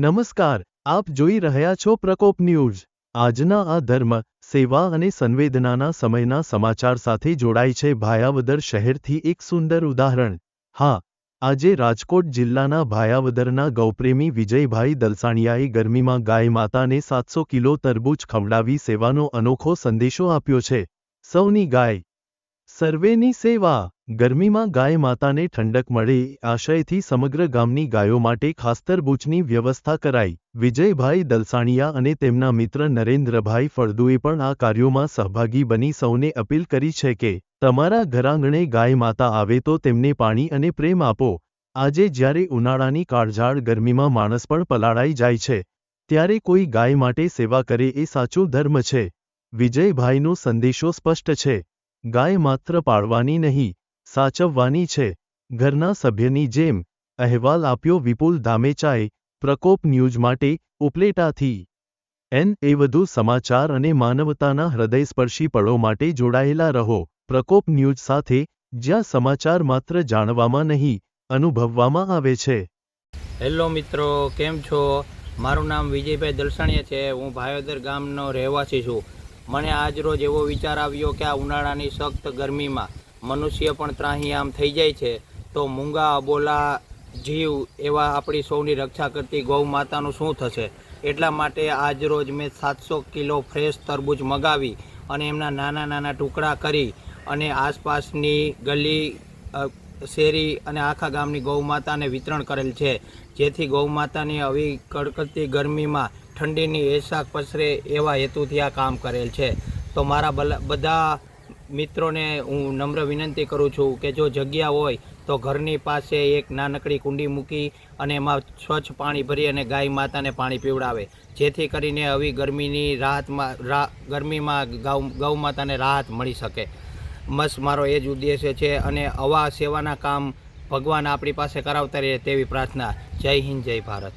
નમસ્કાર, આપ જોઈ રહ્યા છો પ્રકોપ ન્યૂઝ. આજના આ ધર્મ, સેવા અને સંવેદનાના સમયના સમાચાર સાથે જોડાય છે ભાયાવદર શહેરથી એક સુંદર ઉદાહરણ. હા, આજે રાજકોટ જિલ્લાના ભાયાવદરના ગૌપ્રેમી વિજયભાઈ દલસાણિયાએ ગરમીમાં ગાય માતાને સાતસો કિલો તરબૂચ ખવડાવી સેવાનો અનોખો સંદેશો આપ્યો છે. સૌની ગાય સર્વેની સેવા. ગરમીમાં ગાય માતાને ઠંડક મળે, આશયથી સમગ્ર ગામની ગાયો માટે ખાસ્તરબૂચની વ્યવસ્થા કરાઈ. વિજયભાઈ દલસાણિયા અને તેમના મિત્ર નરેન્દ્રભાઈ ફળદુએ પણ આ કાર્યોમાં સહભાગી બની સૌને અપીલ કરી છે કે, તમારા ઘરાંગણે ગાય માતા આવે તો તેમને પાણી અને પ્રેમ આપો. આજે જ્યારે ઉનાળાની કાળઝાળ ગરમીમાં માણસ પણ પલાળાઈ જાય છે, ત્યારે કોઈ ગાય માટે સેવા કરે એ સાચો ધર્મ છે. વિજયભાઈનો સંદેશો સ્પષ્ટ છે. ગાય માત્ર પાળવાની નહીં, સાચવવાની છે. ઘરના સભ્યની જેમ, અહેવાલ આપ્યો વિપુલ ધામેચાએ પ્રકોપ ન્યૂઝ માટે ઉપલેટાથી. એન એ વધુ સમાચાર અને માનવતાના હૃદયસ્પર્શી પળો માટે જોડાયેલા રહો. પ્રકોપ ન્યૂઝ સાથે, જ્યાં સમાચાર માત્ર જાણવામાં નહીં, અનુભવવામાં આવે છે. હેલો મિત્રો, કેમ છો? મારું નામ વિજયભાઈ દલસાણીયા છે. હું ભાયોદર ગામનો રહેવાસી છું. મને આજ રોજ એવો વિચાર આવ્યો કે આ ઉનાળાની સખ્ત ગરમીમાં મનુષ્ય પણ ત્રાહી આમ થઈ જાય છે, તો મૂંગા, અબોલા જીવ એવા આપણી સૌની રક્ષા કરતી ગૌ માતાનું શું થશે? એટલા માટે આજ રોજ મેં સાતસો કિલો ફ્રેશ તરબૂચ મગાવી અને એમના નાના નાના ટુકડા કરી અને આસપાસની ગલી શેરી અને આખા ગામની ગૌમાતાને વિતરણ કરેલ છે. જેથી ગૌમાતાની આવી કડકડતી ગરમીમાં ઠંડીની એશાક પસરે એવા હેતુથી આ કામ કરેલ છે. તો મારા બધા મિત્રોને હું નમ્ર વિનંતી કરું છું કે જો જગ્યા હોય તો ઘરની પાસે એક નાનકડી કુંડી મૂકી અને એમાં સ્વચ્છ પાણી ભરી અને ગાય માતાને પાણી પીવડાવે. જેથી કરીને આવી ગરમીની રાહતમાં ગરમીમાં ગૌ ગૌ માતાને રાહત મળી શકે. બસ મારો એ જ ઉદ્દેશ્ય છે અને આવા સેવાના કામ ભગવાન આપણી પાસે કરાવતા રહે તેવી પ્રાર્થના. જય હિન્દ, જય ભારત.